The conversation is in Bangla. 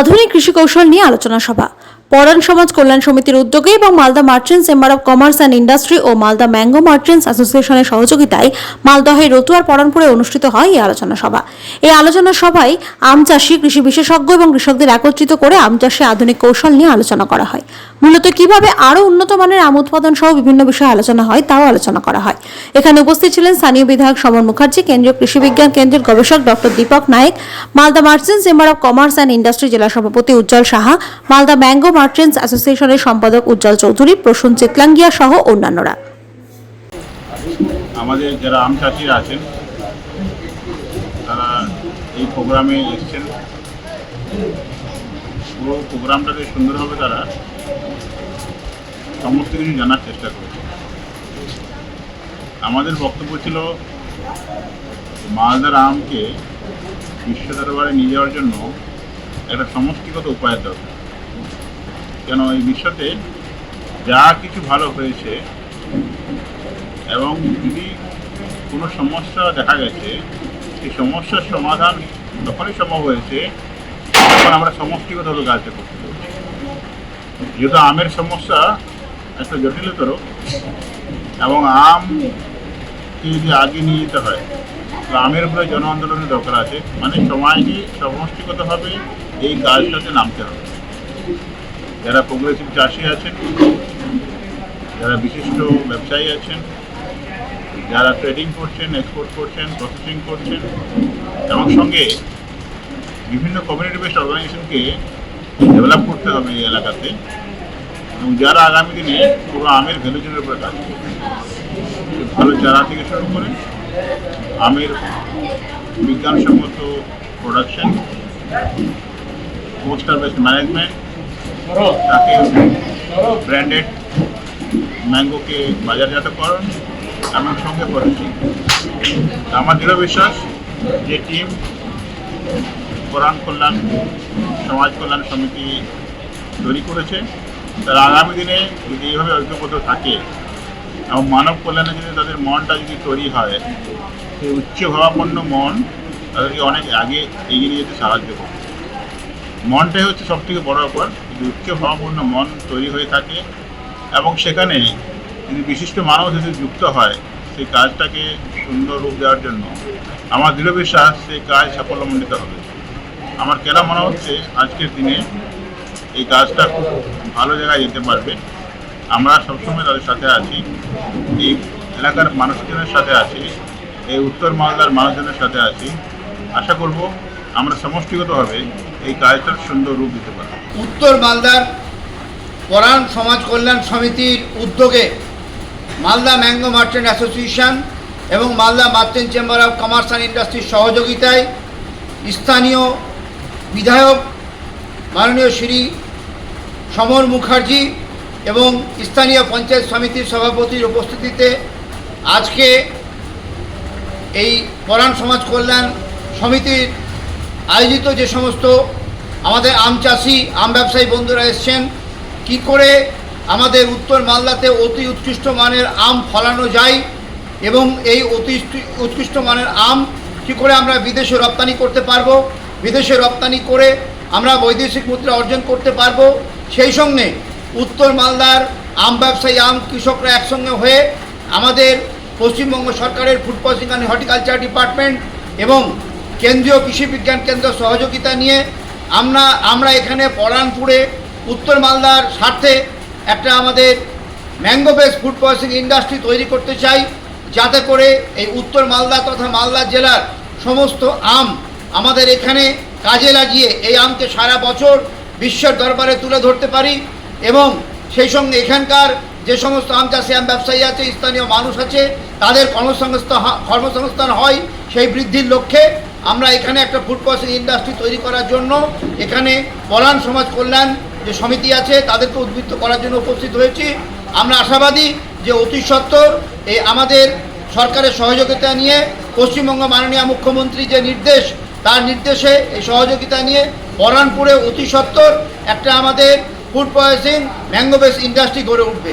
আধুনিক কৃষি কৌশল নিয়ে আলোচনা সভা। পরাণ সমাজ কল্যাণ সমিতির উদ্যোগে এবং Malda merchants chamber of commerce and industry O Malda mango merchants অ্যাসোসিয়েশনের সহযোগিতায় মালদহের রতুয়ার পরানপুরে অনুষ্ঠিত হয় এই আলোচনা সভা। এই আলোচনা সভায় আম চাষি, কৃষি বিশেষজ্ঞ এবং কৃষকদের একত্রিত করে আম চাষে আধুনিক কৌশল নিয়ে আলোচনা করা হয়। মূলত কীভাবে আরও উন্নত মানের আম উৎপাদন সহ বিভিন্ন বিষয়ে আলোচনা হয় তাও আলোচনা করা হয়। এখানে উপস্থিত ছিলেন স্থানীয় বিধায়ক সমর মুখার্জি, কেন্দ্রীয় কৃষি বিজ্ঞান কেন্দ্রের গবেষক doctor Dipak Nayek, Malda merchants chamber of commerce and industry জেলা সভাপতি উজ্জ্বল সাহা, মালদা ম্যাঙ্গো মার্চেন্টস অ্যাসোসিয়েশনের সম্পাদক উজ্জ্বল চৌধুরী, প্রসূন চিতলাঙ্গিয়া সহ অন্যান্যরা। আমাদের যারা আম চাষিরা আছেন, তারা এই প্রোগ্রামে এসছেন। পুরো প্রোগ্রামটাকে সুন্দরভাবে তারা সমস্ত কিছু জানার চেষ্টা করেছে আমাদের বক্তব্য ছিল মালদার আমকে বিশ্ব দরবারে নিয়ে যাওয়ার জন্য একটা সমষ্টিগত উপায়ের দরকার। কেন এই বিশ্বতে যা কিছু ভালো হয়েছে এবং যদি কোনো সমস্যা দেখা গেছে, সেই সমস্যার সমাধান যখনই সম্ভব হয়েছে, তখন আমরা সমষ্টিগতভাবে কাজটা করতে পেরেছি। যেহেতু আমের সমস্যা একটা জটিলতর এবং আমকে যদি আগে নিয়ে যেতে হয়, তো আমের উপরে জন আন্দোলনের দরকার আছে। মানে সময়কে সমষ্টিগতভাবে এই কাজটাতে নামতে হবে। যারা প্রোগ্রেসিভ চাষি আছেন, যারা বিশিষ্ট ব্যবসায়ী আছেন, যারা ট্রেডিং করছেন এক্সপোর্ট করছেন প্রসেসিং করছেন এবং সঙ্গে বিভিন্ন কমিউনিটি বেসড অর্গানাইজেশনকে ডেভেলপ করতে হবে এই এলাকাতে। এবং যারা আগামী দিনে পুরো আমের ভ্যালু চেনের উপরে কাজ করবে, ভালো চারা থেকে শুরু করে আমের বিজ্ঞানসম্মত প্রোডাকশন পোস্টার বেস্ট ম্যানেজমেন্ট তাকে ব্র্যান্ডেড ম্যাঙ্গোকে বাজারজাতকরণ এবং সঙ্গে পড়েছি আমার দৃঢ় বিশ্বাস যে টিম কোরআন কল্যাণ সমাজ কল্যাণ সমিতি তৈরি করেছে। তারা আগামী দিনে যদি এইভাবে ঐক্যবদ্ধ থাকে এবং মানব কল্যাণে যদি তাদের মনটা যদি তৈরি হয় সেই উচ্চ ভাবাপন্ন মন তাদেরকে অনেক আগে এগিয়ে নিয়ে যেতে সাহায্য করবে। মনটাই হচ্ছে সবথেকে বড় ব্যাপার যদি উচ্চ ভাবাপন্ন মন তৈরি হয়ে থাকে এবং সেখানে যদি বিশিষ্ট মানুষ এসে যুক্ত হয়, সেই কাজটাকে সুন্দর রূপ দেওয়ার জন্য আমার দৃঢ় বিশ্বাস সেই কাজ সাফল্যমণ্ডিত হবে। আমার কেন মনে হচ্ছে আজকের দিনে এই কাজটা খুব ভালো জায়গায় যেতে পারবে। আমরা সবসময় তাদের সাথে আছি। এই এলাকার মানুষজনের সাথে আছি। এই উত্তর মালদার মানুষজনের সাথে আছি। আশা করব আমরা সমষ্টিগতভাবে এই কাজটার সুন্দর রূপ দিতে পারব। উত্তর মালদার পরাণ সমাজ কল্যাণ সমিতির উদ্যোগে মালদা ম্যাঙ্গো মার্চেন্ট অ্যাসোসিয়েশন এবং Malda merchant chamber of commerce and ইন্ডাস্ট্রির সহযোগিতায় স্থানীয় বিধায়ক মাননীয় শ্রী সমর মুখার্জি এবং স্থানীয় পঞ্চায়েত সমিতির সভাপতির উপস্থিতিতে আজকে এই পরাণ সমাজ কল্যাণ সমিতির আয়োজিত যে সমস্ত আমাদের আম চাষি, আম ব্যবসায়ী বন্ধুরা এসছেন। কি করে আমাদের উত্তর মালদাতে অতি উৎকৃষ্ট মানের আম ফলানো যায় এবং এই অতি উৎকৃষ্ট মানের আম কি করে আমরা বিদেশে রপ্তানি করতে পারব, বিদেশে রপ্তানি করে আমরা বৈদেশিক মুদ্রা অর্জন করতে পারব। সেই সঙ্গে উত্তর মালদার আম ব্যবসায়ী, আম কৃষকরা একসঙ্গে হয়ে আমাদের পশ্চিমবঙ্গ সরকারের food processing and horticulture department এবং কেন্দ্রীয় কৃষি বিজ্ঞান কেন্দ্র সহযোগিতা নিয়ে আমরা আমরা এখানে পরানপুরে উত্তর মালদার স্বার্থে একটা আমাদের mango base food processing industry তৈরি করতে চাই, যাতে করে এই উত্তর মালদা তথা মালদা জেলার সমস্ত আম আমাদের এখানে কাজে লাগিয়ে এই আমকে সারা বছর বিশ্বের দরবারে তুলে ধরতে পারি এবং সেই সঙ্গে এখানকার যে সমস্ত আম চাষি, আম ব্যবসায়ী আছে, স্থানীয় মানুষ আছে, তাদের কর্মসংস্থান কর্মসংস্থান হয় সেই বৃদ্ধির লক্ষ্যে আমরা এখানে একটা ফুড প্রসেসিং ইন্ডাস্ট্রি তৈরি করার জন্য এখানে পলান সমাজ কল্যাণ যে সমিতি আছে, তাদেরকে উদ্বৃত্ত করার জন্য উপস্থিত হয়েছি। আমরা আশাবাদী যে অতি সত্বর এই আমাদের সরকারের সহযোগিতা নিয়ে পশ্চিমবঙ্গ মাননীয় মুখ্যমন্ত্রী যে নির্দেশ, তার নির্দেশে এই সহযোগিতা নিয়ে বরানপুরে অতি সত্বর একটা আমাদের food processing mango base industry গড়ে উঠবে।